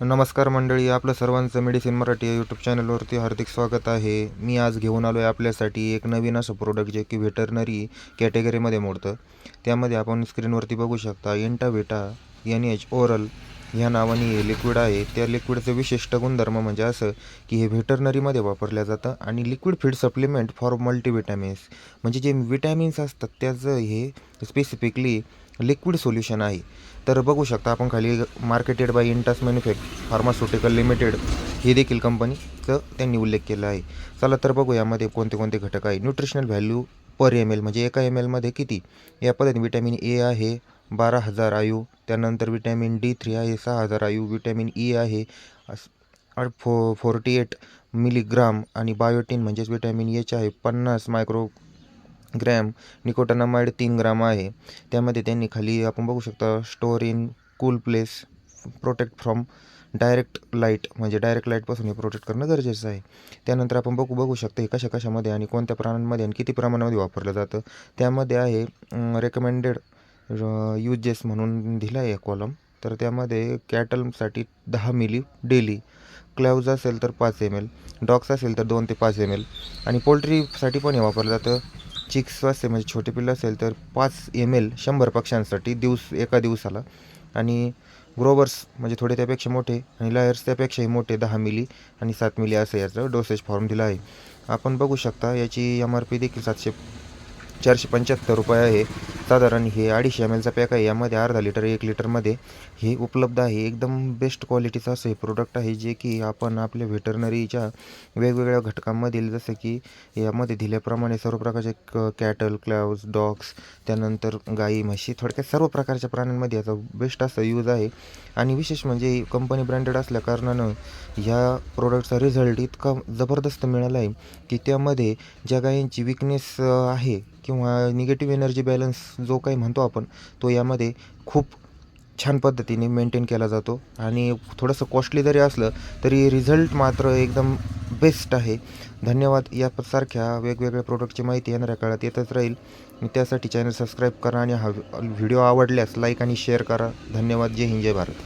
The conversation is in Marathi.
नमस्कार मंडळी आपलं सर्वांचं मेडिसिन मराठी या यूट्यूब चॅनलवरती हार्दिक स्वागत आहे. मी आज घेऊन आलो आहे आपल्यासाठी एक नवीन असं प्रोडक्ट जे की व्हेटरनरी कॅटेगरीमध्ये मोडतं. त्यामध्ये आपण स्क्रीनवरती बघू शकता इंटाविटा एन एच ओरल ह्या नावाने हे लिक्विड आहे. त्या लिक्विडचं विशिष्ट गुणधर्म म्हणजे असं की हे व्हेटरनरीमध्ये वापरलं जातं आणि liquid feed supplement for multivitamins म्हणजे जे विटॅमिन्स असतात त्याचं हे स्पेसिफिकली लिक्विड सोल्युशन आहे. तर बघू शकता आपण खाली marketed by Intas manufacture pharmaceutical limited ही देखील कंपनीचं त्यांनी उल्लेख केला आहे. चला तर बघू यामध्ये कोणते कोणते घटक आहे. Nutritional value per M L म्हणजे एका एम एलमध्ये किती? या पद्धतीने विटॅमिन ए आहे बारा हजार आयू त्यानंतर विटॅमिन डी थ्री आहे सहा हजार आयू विटॅमिन ई आहे अस- फो फोर्टी एट मिलीग्राम आणि बायोटीन म्हणजेच विटॅमिन एच आहे पन्नास मायक्रो ग्रॅम निकोटनामाइड तीन ग्राम आहे. त्यामध्ये त्यांनी खाली आपण बघू शकता store in cool place protect from direct light म्हणजे डायरेक्ट लाईटपासून हे प्रोटेक्ट करणं गरजेचं आहे. त्यानंतर आपण बघू बघू शकतो हे कशा कशामध्ये आणि कोणत्या प्राण्यांमध्ये आणि किती प्रमाणामध्ये वापरलं जातं. त्यामध्ये आहे रेकमेंडेड यूजेस म्हणून दिला आहे कॉलम तर त्यामध्ये कॅटलसाठी दहा मिली डेली क्लॅव्ज असेल तर पाच एम एल डॉग्स असेल तर दोन ते पाच एम एल आणि पोल्ट्रीसाठी पण हे वापरलं जातं. चिक्स असेल म्हणजे छोटे पिल्लं असेल तर पाच एम एल शंभर पक्ष्यांसाठी दिवस एका दिवसाला. आणि ग्रोवर्स म्हणजे थोडे त्यापेक्षा मोठे आणि लायर्स त्यापेक्षाही मोठे दहा मिली आणि सात मिली असं याचं डोसेज फॉर्म दिला आहे. आपण बघू शकता याची एम आर पी देखील सातशे चारशे पंच्याहत्तर रुपये आहे. साधारण हे अडीचशे एम एलचा पॅक आहे. यामध्ये अर्धा लिटर एक लिटरमध्ये हे उपलब्ध आहे. एकदम बेस्ट क्वालिटीचं असं हे प्रोडक्ट आहे जे की आपण आपल्या व्हेटरनरीच्या वेगवेगळ्या घटकांमधील जसं की यामध्ये दिल्याप्रमाणे सर्व प्रकारचे क कॅटल क्लाउज डॉग्स त्यानंतर गाई म्हशी थोडक्यात सर्व प्रकारच्या प्राण्यांमध्ये याचा बेस्ट असा यूज आहे. आणि विशेष म्हणजे कंपनी ब्रँडेड असल्या कारणानं ह्या प्रोडक्टचा रिझल्ट इतका जबरदस्त मिळाला आहे की त्यामध्ये ज्या गायींची विकनेस आहे किंवा निगेटिव्ह एनर्जी बॅलन्स जो काही म्हणतो आपण तो यामध्ये खूप छान पद्धतीने मेंटेन केला जातो. आणि थोडंसं कॉस्टली जरी असलं तरी रिझल्ट मात्र एकदम बेस्ट आहे. धन्यवाद. यासारख्या वेगवेगळ्या प्रोडक्टची माहिती येणाऱ्या काळात येतच राहील. त्यासाठी चॅनल सबस्क्राईब करा आणि हा व्हिडिओ आवडल्यास लाईक आणि शेअर करा. धन्यवाद. जय हिंद. जय भारत.